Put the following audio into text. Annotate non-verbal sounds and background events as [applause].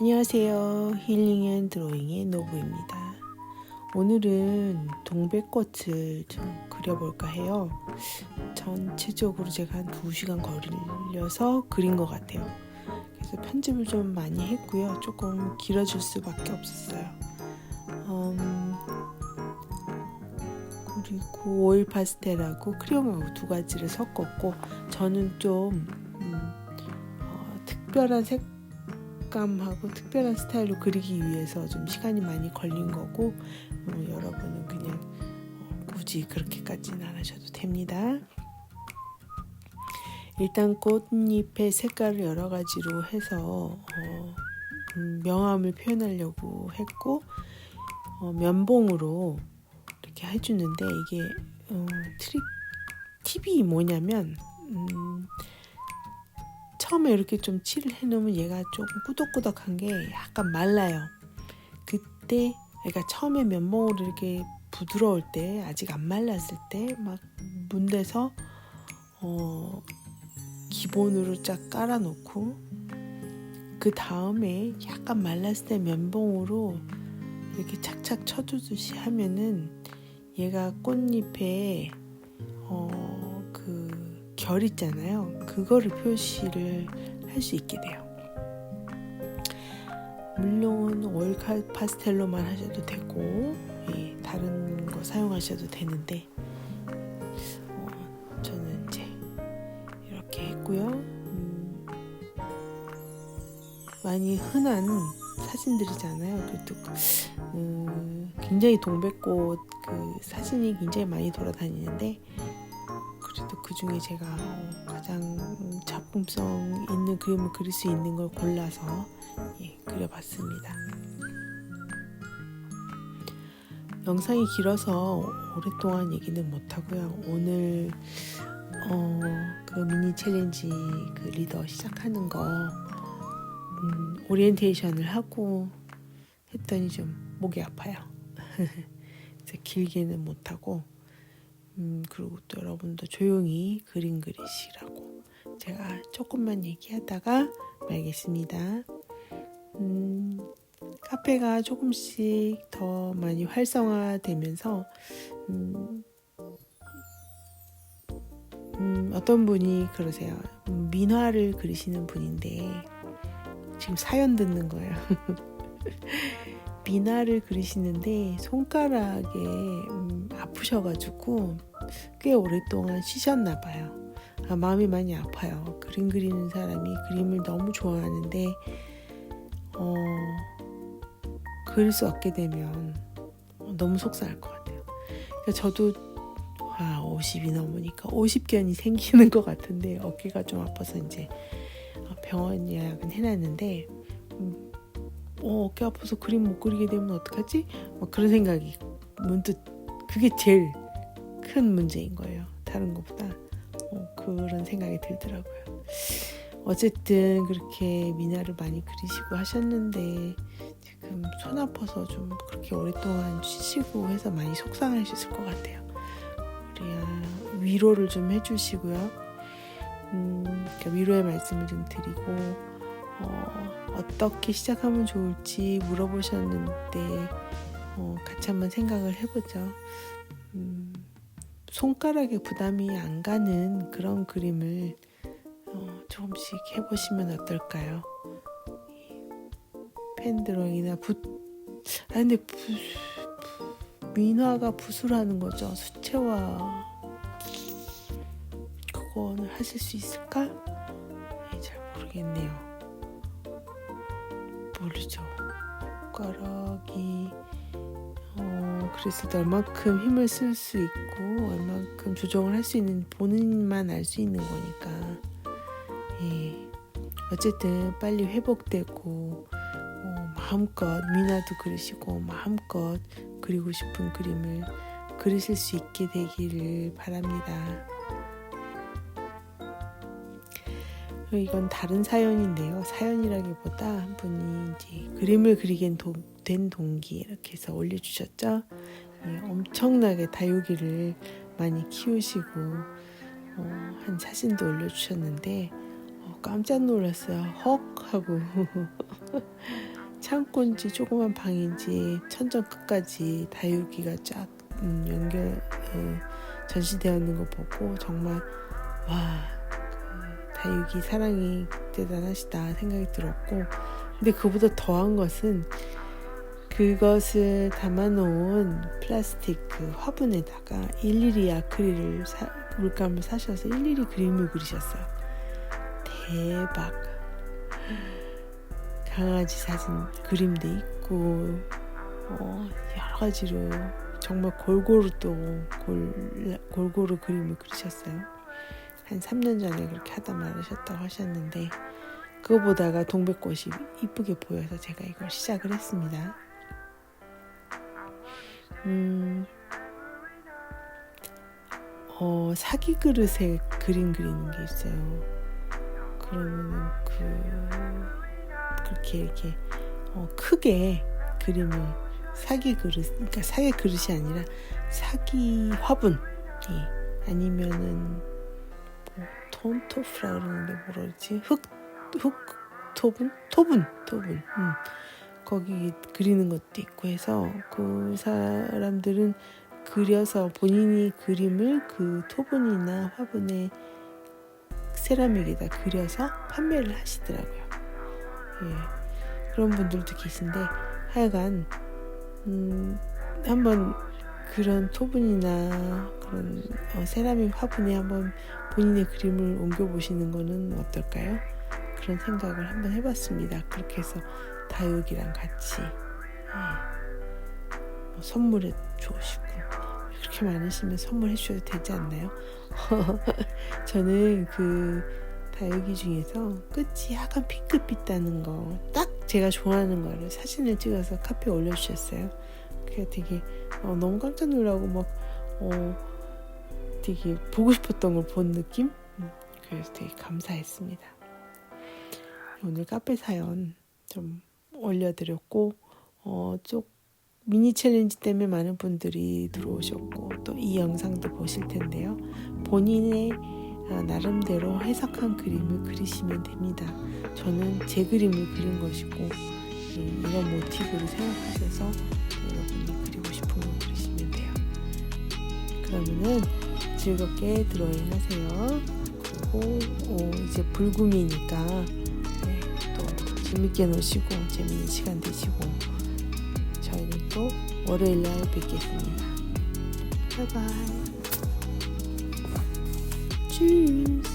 안녕하세요. 힐링 앤 드로잉의 노부입니다. 오늘은 동백꽃을 좀 그려볼까 해요. 전체적으로 제가 한 2시간 걸려서 그린 것 같아요. 그래서 편집을 좀 많이 했고요. 조금 길어질 수밖에 없었어요. 음, 그리고 오일 파스텔하고 크레용하고 두 가지를 섞었고 저는 좀 음, 어, 특별한 색 감하고 특별한 스타일로 그리기 위해서 좀 시간이 많이 걸린 거고 어, 여러분은 그냥 어, 굳이 그렇게까지는 안 하셔도 됩니다. 일단 꽃잎의 색깔을 여러 가지로 해서 어, 음, 명암을 표현하려고 했고 어, 면봉으로 이렇게 해주는데 이게 어, 트릭 팁이 뭐냐면 음, 처음에 이렇게 좀 칠을 해놓으면 얘가 조금 꾸덕꾸덕한 게 약간 말라요. 그때 그러니까 처음에 면봉으로 이렇게 부드러울 때 아직 안 말랐을 때 막 문대서 어, 기본으로 쫙 깔아놓고 그 다음에 약간 말랐을 때 면봉으로 이렇게 착착 쳐주듯이 하면은 얘가 꽃잎에 어, 그 결 있잖아요. 그거를 표시를 할 수 있게 돼요. 물론 오일 파스텔로만 하셔도 되고 예, 다른 거 사용하셔도 되는데 어, 저는 이제 이렇게 했고요. 음, 많이 흔한 사진들이잖아요. 그래도 음, 굉장히 동백꽃 그 사진이 굉장히 많이 돌아다니는데 그 중에 제가 어, 가장 작품성 있는 그림을 그릴 수 있는 걸 골라서 예, 그려봤습니다. 영상이 길어서 오랫동안 얘기는 못하고요. 오늘 어, 그 미니 챌린지 그 리더 시작하는 거 음, 오리엔테이션을 하고 했더니 좀 목이 아파요. [laughs] 길게는 못하고 음, 그리고 또 여러분도 조용히 그림 그리시라고 제가 조금만 얘기하다가 말겠습니다. 음, 카페가 조금씩 더 많이 활성화되면서 음, 음, 어떤 분이 그러세요. 음, 민화를 그리시는 분인데 지금 사연 듣는 거예요. [laughs] 미나를 그리시는데 손가락에 음, 아프셔가지고 꽤 오랫동안 쉬셨나 봐요. 아, 마음이 많이 아파요. 그림 그리는 사람이 그림을 너무 좋아하는데 어, 그릴 수 없게 되면 너무 속상할 것 같아요. 그러니까 저도 아, 50이 넘으니까 50견이 생기는 것 같은데 어깨가 좀 아파서 이제 병원 예약은 해놨는데 음, 어, 어깨 아파서 그림 못 그리게 되면 어떡하지? 막 그런 생각이 문득 그게 제일 큰 문제인 거예요. 다른 것보다 어, 그런 생각이 들더라고요. 어쨌든 그렇게 미나를 많이 그리시고 하셨는데 지금 손 아파서 좀 그렇게 오랫동안 쉬시고 해서 많이 속상하셨을 것 같아요. 우리야 위로를 좀 해주시고요. 음, 그러니까 위로의 말씀을 좀 드리고 어, 어떻게 시작하면 좋을지 물어보셨는데 어, 같이 한번 생각을 해보죠. 음, 손가락에 부담이 안 가는 그런 그림을 어, 조금씩 해보시면 어떨까요? 펜드로잉이나 붓, 아 근데 부, 부, 민화가 붓으로 하는 거죠. 수채화 그거는 하실 수 있을까? 네, 잘 모르겠네요. 모르죠. 손가락이 어, 그랬을 때 얼만큼 힘을 쓸 수 있고 얼만큼 조정을 할 수 있는 본인만 알 수 있는 거니까 예 어쨌든 빨리 회복되고 어, 마음껏 미나도 그리시고 마음껏 그리고 싶은 그림을 그리실 수 있게 되기를 바랍니다. 이건 다른 사연인데요. 사연이라기보다 한 분이 이제 그림을 그리게 된 동기 이렇게 해서 올려주셨죠. 예, 엄청나게 다육이를 많이 키우시고 어, 한 사진도 올려주셨는데 어, 깜짝 놀랐어요. 헉 하고 [laughs] 창고인지 조그만 방인지 천정 끝까지 다육이가 쫙 음, 연결 어, 전시되어 있는 거 보고 정말 와그 다육이 사랑이 대단하시다 생각이 들었고 근데 그보다 더한 것은 그것을 담아놓은 플라스틱 그 화분에다가 일일이 아크릴을 사, 물감을 사셔서 일일이 그림을 그리셨어요. 대박. 강아지 사진 그림도 있고 어, 여러 가지로 정말 골고루 또 골, 골고루 그림을 그리셨어요. 한 3년 전에 그렇게 하다 말하셨다고 하셨는데 그거 보다가 동백꽃이 이쁘게 보여서 제가 이걸 시작을 했습니다. 음, 어, 사기 그릇에 그림 그리는 게 있어요. 그러면 그 그렇게 이렇게 어, 크게 그림을 사기 그릇, 그러니까 사기 그릇이 아니라 사기 화분, 이 아니면은 뭐 톤토프라 그러는데 뭐라 그러지? 흙, 흙 토분, 토분, 토분. 음. 거기 그리는 것도 있고 해서 그 사람들은 그려서 본인이 그림을 그 토분이나 화분에 세라믹에다 그려서 판매를 하시더라고요. 예. 그런 분들도 계신데 하여간 음, 한번 그런 토분이나 그런 어, 세라믹 화분에 한번 본인의 그림을 옮겨 보시는 거는 어떨까요? 그런 생각을 한번 해봤습니다. 그렇게 해서 다육이랑 같이 예. 뭐 선물해 주시고 그렇게 많으시면 선물해 주셔도 되지 않나요? [laughs] 저는 그 다육이 중에서 끝이 약간 핑크빛 나는 거 딱 제가 좋아하는 거를 사진을 찍어서 카페에 올려주셨어요. 그게 되게 어, 너무 깜짝 놀라고 막 어, 되게 보고 싶었던 걸 본 느낌? 음, 그래서 되게 감사했습니다. 오늘 카페 사연 좀 올려드렸고 어, 쪽 미니 챌린지 때문에 많은 분들이 들어오셨고 또 이 영상도 보실 텐데요. 본인의 어, 나름대로 해석한 그림을 그리시면 됩니다. 저는 제 그림을 그린 것이고 음, 이런 모티브를 생각하셔서 그러면은 즐겁게 드로잉 하세요. 그리고 어, 이제 불금이니까 네, 또 재밌게 노시고 재밌는 시간 되시고 저희는 또 월요일 날 뵙겠습니다. 바이바이. Tschüss.